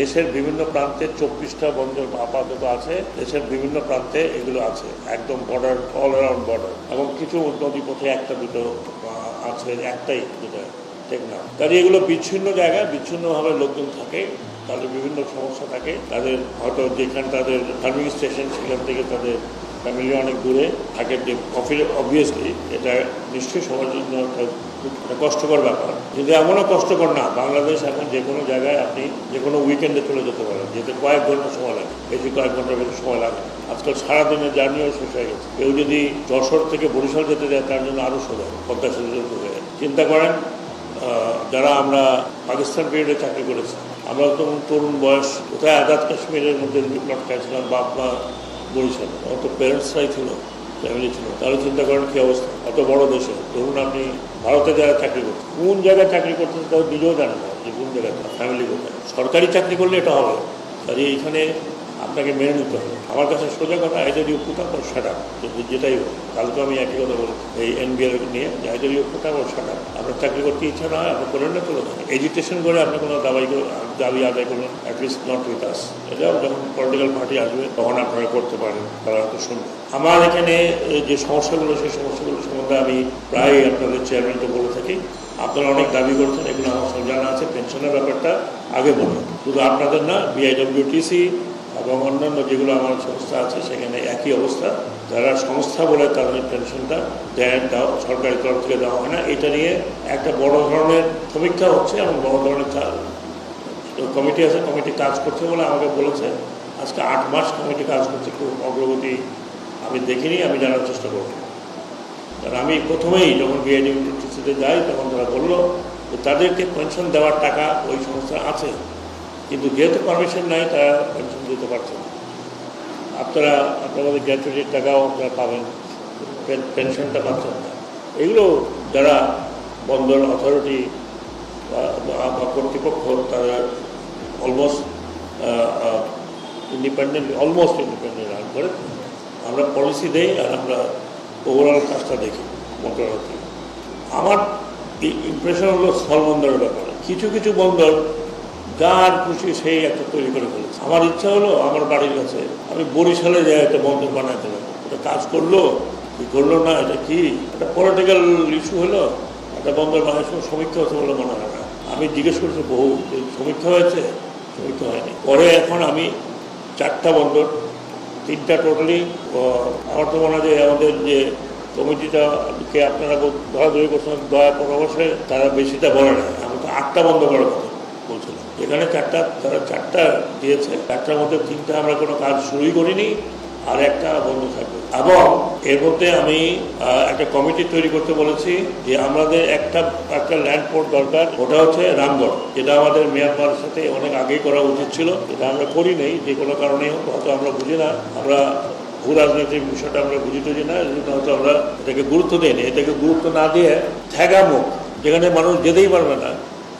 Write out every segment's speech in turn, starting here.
দেশের বিভিন্ন প্রান্তে চব্বিশটা বন্দর আপাতত আছে, দেশের বিভিন্ন প্রান্তে এগুলো আছে, একদম বর্ডার অল অ্যারাউন্ড বর্ডার এবং কিছু নদী পথে একটা দুটো আছে, একটাই যেটা টেকনাফ। কাজে এগুলো বিচ্ছিন্ন জায়গায় বিচ্ছিন্নভাবে লোকজন থাকে, তাদের বিভিন্ন সমস্যা থাকে। তাদের হয়তো যেখানে তাদের ফার্মিং স্টেশন, সেখান থেকে তাদের ফ্যামিলি অনেক দূরে থাকে। যে অবভিয়াসলি এটা নিশ্চয়ই সবার জন্য একটা একটা কষ্টকর ব্যাপার কিন্তু এমনও কষ্টকর না, বাংলাদেশ এখন যে কোনো জায়গায় আপনি যে কোনো উইকেন্ডে চলে যেতে পারেন, যেতে কয়েক ঘণ্টা সময় লাগে, বেশি কয়েক ঘণ্টার বেশি সময় লাগে। আজকাল সারাদিনের জার্নিও শেষ হয়ে গেছে কেউ যদি যশোর থেকে বরিশাল যেতে যায়, তার জন্য আরও সোজা, পদ্মা সেতু হয়ে। চিন্তা করেন যারা আমরা পাকিস্তান পিরিয়ডে চাকরি করেছি, আমরা তখন তরুণ বয়স, কোথায় আজাদ কাশ্মীরের মধ্যে লটকাইছিলাম বাপ মা বরিশাল অত প্যারেন্টসরাই ছিল ফ্যামিলি ছিল, তাহলে চিন্তা করেন কী অবস্থা? অত বড় দেশে, ধরুন আপনি ভারতে যারা চাকরি করছেন কোন জায়গায় চাকরি করছেন তাও নিজেও জানেন না যে কোন জায়গায় ফ্যামিলি কোথায়। সরকারি চাকরি করলে এটা হবে। তাহলে এইখানে আপনাকে মেনে নিতে হবে। আমার কাছে সোজা কথা আইদার ইউ আপ or যদি যেটাই হোক, কালকে আমি একই কথা বলি এই এনবিআর নিয়ে যে আইদার ইউ আপ or আপনার চাকরি করতে ইচ্ছা না হয় আপনি করেন না যান এডুকেশন করে আপনি কোনো দাবাই দাবি আদায় করবেন অ্যাটলিস্ট নট উইথ আস এটাও যখন পলিটিক্যাল পার্টি আসবে, তখন আপনারা করতে পারেন, তারা হয়তো শুনবে। আমার এখানে যে সমস্যাগুলো, সেই সমস্যাগুলো সম্বন্ধে আমি প্রায় আপনাদের চেয়ারম্যানকে বলে থাকি। আপনারা অনেক দাবি করছেন, এগুলো আমার সব জানা আছে। পেনশনের ব্যাপারটা আগে বলুন। শুধু আপনাদের না বিআইডব্লিউটিসি এবং অন্যান্য যেগুলো আমার সংস্থা আছে, সেখানে একই অবস্থা। যারা সংস্থা বলে তাদের পেনশনটা দেয় দেওয়া সরকারি তরফ থেকে দেওয়া হয় না। এটা নিয়ে একটা বড় ধরনের সমীক্ষা হচ্ছে এবং বড় ধরনের কমিটি আছে কমিটি কাজ করছে বলে আমাকে বলেছে। আজকে আট মাস কমিটি কাজ করছে, খুব অগ্রগতি আমি দেখিনি, আমি জানার চেষ্টা করব। কারণ আমি প্রথমেই যখন বিআইডিউটিসিতে যাই, তখন তারা বলল তাদেরকে পেনশন দেওয়ার টাকা ওই সংস্থা আছে। কিন্তু যেহেতু পারমিশন নাই, তারা পেনশন দিতে পারছে না। আপনারা, আপনাদের গ্র্যাচুইটির টাকাও আপনারা পাবেন পেন- পেনশনটা পাচ্ছেন না। এগুলো যারা বন্দর অথরিটি বা কর্তৃপক্ষ, তারা almost independent almost independent run করে। আমরা পলিসি দেই আর আমরা ওভারঅল কাজটা দেখি মন্ত্রণালয় আমার ইমপ্রেশন হলো স্থল বন্দরের ব্যাপারে। কিছু কিছু বন্দর যার খুশি সেই একটা তৈরি করে ফেলেছে আমার ইচ্ছা হলো আমার বাড়ির কাছে আমি বরিশালে যাই, একটা বন্দর বানাতে পারব এটা কাজ করল, কি করল না, এটা কি? একটা পলিটিক্যাল ইস্যু হলো, একটা বন্দর বানানোর সময় সমীক্ষা হচ্ছে বলে মনে হয় না। আমি জিজ্ঞেস করছি, বহু সমীক্ষা হয়েছে? সমীক্ষা হয়নি। পরে এখন আমি চারটা বন্দর তিনটা টোটালি আমার তো মনে হয় যে আমাদের যে কমিটিটা, কে আপনারা ধরাধরি করছেন দয়া পরামর্শে তারা বেশিটা বলে না। আমি তো আটটা বন্ধ করার কথা বলছিলাম। এখানে চারটা, তারা চারটা দিয়েছে। চারটার মধ্যে তিনটা আমরা কোনো কাজ শুরুই করিনি, আর একটা বন্ধ থাকবে। এবং এর মধ্যে আমি একটা কমিটি তৈরি করতে বলেছি যে আমাদের একটা একটা ল্যান্ড পোর্ট দরকার, ওটা হচ্ছে রামগড়। যেটা আমাদের মিয়ানমারের সাথে অনেক আগেই করা উচিত ছিল। এটা আমরা করি নেই, যে কোনো কারণেই হোক, হয়তো আমরা বুঝি না। আমরা ভূ রাজনৈতিক বিষয়টা আমরা বুঝি টুঝি না হয়তো আমরা এটাকে গুরুত্ব দিইনি। এটাকে গুরুত্ব না দিয়ে ঠেগামুখ যেখানে মানুষ যেতেই পারবে না,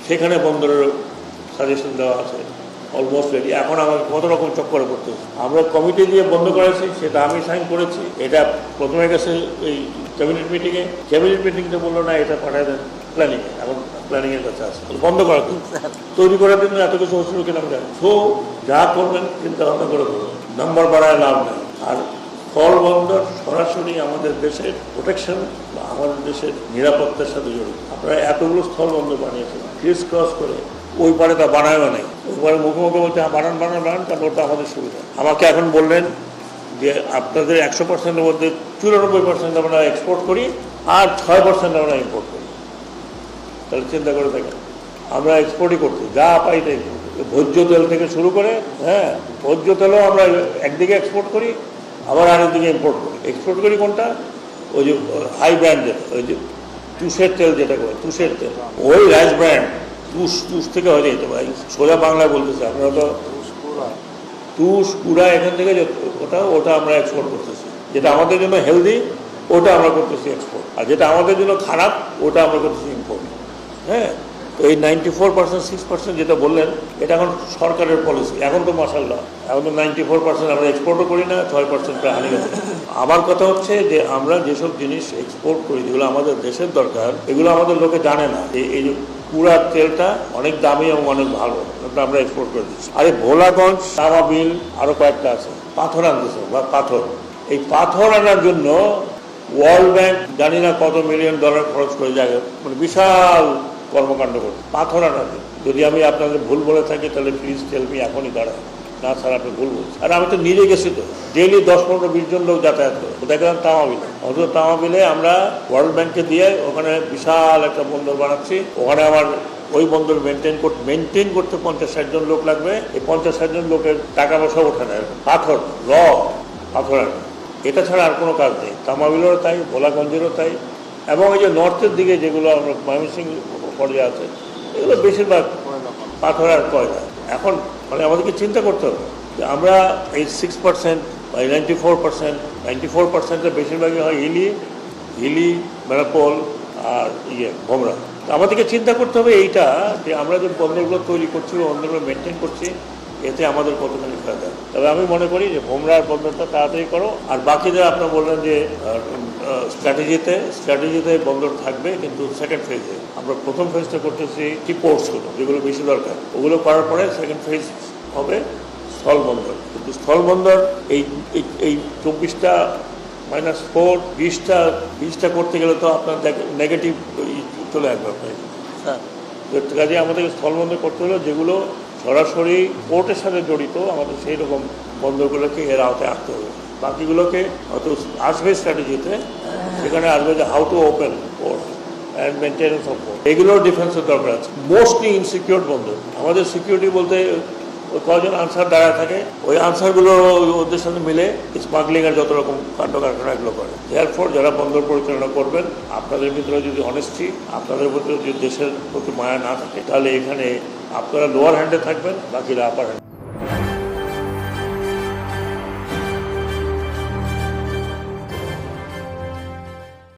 সেখানে বন্দরের সাজেশন দেওয়া আছে অলমোস্ট রেডি এখন আমাকে কত রকম চক্কর করতে। আমরা কমিটি দিয়ে বন্ধ করেছি, সেটা আমি সাইন করেছি। এটা প্রথমে গেছে এই ক্যাবিনেট মিটিংয়ে ক্যাবিনেট মিটিংতে বলল, না, এটা পাঠায় দেন প্ল্যানিংয়ে এখন প্ল্যানিংয়ের কাছে আছে। বন্ধ করা তৈরি করার জন্য এত কিছু হচ্ছিল কিনা আমি জানি তো যা করবেন চিন্তা ভাবনা করে করবেন নাম্বার বাড়ায় লাভ নেই। আর স্থল বন্দর সরাসরি আমাদের দেশের প্রোটেকশন বা আমাদের দেশের নিরাপত্তার সাথে জড়িত। আপনারা এতগুলো স্থল বন্দর বানিয়েছেন। ক্রিস ক্রস করে ওই পারে তা বানায়ও নেই। ওই পারে মুখে মুখে হ্যাঁ, বানান বানান বানান তারপর ওটা আমাদের সুবিধা। আমাকে এখন বললেন যে আপনাদের একশো পার্সেন্টের মধ্যে চুরানব্বই পার্সেন্ট আমরা এক্সপোর্ট করি আর ছয় পার্সেন্ট আমরা ইম্পোর্ট করি। তাহলে চিন্তা করে দেখেন আমরা এক্সপোর্টই করছি যা পাই তাই ভোজ্য তেল থেকে শুরু করে হ্যাঁ ভোজ্য তেলও আমরা একদিকে এক্সপোর্ট করি আবার আরেকদিকে ইম্পোর্ট করি। এক্সপোর্ট করি কোনটা? ওই যে হাই ব্র্যান্ডের ওই যে তুষের তেল যেটা করে তুষের তেল। ওই রাইস ব্র্যান্ড তুষ তুষ থেকে হয়ে যেতে পারি সোজা বাংলায় বলতেছে, আপনারা তো তুষ, কুড়া এখান থেকে ওটা ওটা আমরা এক্সপোর্ট করতেছি। যেটা আমাদের জন্য হেলদি ওটা আমরা করতেছি এক্সপোর্ট আর যেটা আমাদের জন্য খারাপ, ওটা আমরা করতেছি ইম্পোর্ট হ্যাঁ? তো এই ninety four percent six percent যেটা বললেন, এটা এখন সরকারের পলিসি এখন তো মাসাল্লাহ এখন তো নাইনটি ফোর পার্সেন্ট আমরা এক্সপোর্টও করি না, ছয় পার্সেন্ট প্রায় হানি আমার কথা হচ্ছে যে, আমরা যেসব জিনিস এক্সপোর্ট করি, যেগুলো আমাদের দেশের দরকার, এগুলো আমাদের লোকে জানে না। এই পুরা তেলটা অনেক দামি এবং অনেক ভালো। আমরা এক্সপোর্ট করে দিচ্ছি। আরে ভোলাগঞ্জ তামাবিল আরও কয়েকটা আছে। পাথর আনতেছে, বা পাথর। এই পাথর আনার জন্য ওয়ার্ল্ড ব্যাংক জানি না কত মিলিয়ন ডলার খরচ করে যায় মানে বিশাল কর্মকাণ্ড করছে। পাথর আনার জন্য। যদি আমি আপনাদের ভুল বলে থাকি, তাহলে প্লিজ টেলমি এখনই দাঁড়ায় না স্যার, আপনি ভুল বলছেন। আর, আমি তো নিজে গেছি তো। ডেলি দশ, পনেরো, বিশ জন লোক যাতায়াত করে। দেখলাম তামাবিলে অথচ তামাবিলে আমরা ওয়ার্ল্ড ব্যাংকে দিয়ে ওখানে বিশাল একটা বন্দর বানাচ্ছি। ওখানে আমার ওই বন্দর মেনটেন করতে মেনটেন করতে পঞ্চাশ, ষাট জন লোক লাগবে। এই পঞ্চাশ, ষাট জন লোকের টাকা পয়সা ওঠে না। পাথর র পাথর। এটা ছাড়া আর কোনো কাজ নেই। তামাবিলেরও তাই ভোলাগঞ্জেরও তাই। এবং এই যে নর্থের দিকে যেগুলো আমরা ময়মনসিংহ পর্যায়ে আছে, এগুলো বেশিরভাগ পাথর আর কয়লা। এখন মানে আমাদেরকে চিন্তা করতে হবে যে আমরা এই সিক্স পার্সেন্ট বা ninety four percent ninety four পার্সেন্টের বেশিরভাগই হয় হিলি হিলি, মেরাপোল আর ইয়ে ভোমরা। আমাদেরকে চিন্তা করতে হবে এইটা যে আমরা যে বন্দরগুলো তৈরি করছি বন্দরগুলো মেনটেন করছি এতে আমাদের কতখানি ফায়দা? তবে আমি মনে করি যে ভোমরার বন্দরটা তাড়াতাড়ি করো। আর বাকিদের আপনার বললেন যে স্ট্র্যাটেজিতে স্ট্র্যাটেজিতে বন্দর থাকবে কিন্তু সেকেন্ড ফেজে আমরা প্রথম ফেজটা করতেছি কি পোর্টসগুলো যেগুলো বেশি দরকার। ওগুলো করার পরে সেকেন্ড ফেজ হবে স্থল বন্দর। কিন্তু স্থল বন্দর এই এই- চব্বিশটা মাইনাস ফোর বিশটা বিশটা করতে গেলে তো আপনার নেগেটিভ চলে আসবে আপনার। কাজে আমাদের স্থলবন্দর করতে হলো যেগুলো সরাসরি কোর্টের সাথে জড়িত, আমাদের সেই রকম বন্ধগুলোকে এর আওতায় আসতে হবে। বাকিগুলোকে হয়তো আসবে স্ট্র্যাটেজিতে সেখানে আসবে যে how to open court and maintenance of court এগুলোর ডিফেন্সের দরকার আছে। মোস্টলি ইনসিকিউর বন্ধু আমাদের সিকিউরিটি বলতে ওই কয়েকজন আনসার দাঁড়ায় থাকে। ওই আনসারগুলো ওদের সাথে মিলে স্মাগলিং আর যত রকম কাণ্ড কারখানা এগুলো করে। এরপর যারা বন্দর পরিচালনা করবেন, আপনাদের ভিতরে যদি অনেস্টি আপনাদের ভিতরে যদি দেশের প্রতি মায়া না থাকে, তাহলে এখানে আপনারা লোয়ার হ্যান্ডে থাকবেন, বাকিরা আপার হ্যান্ডে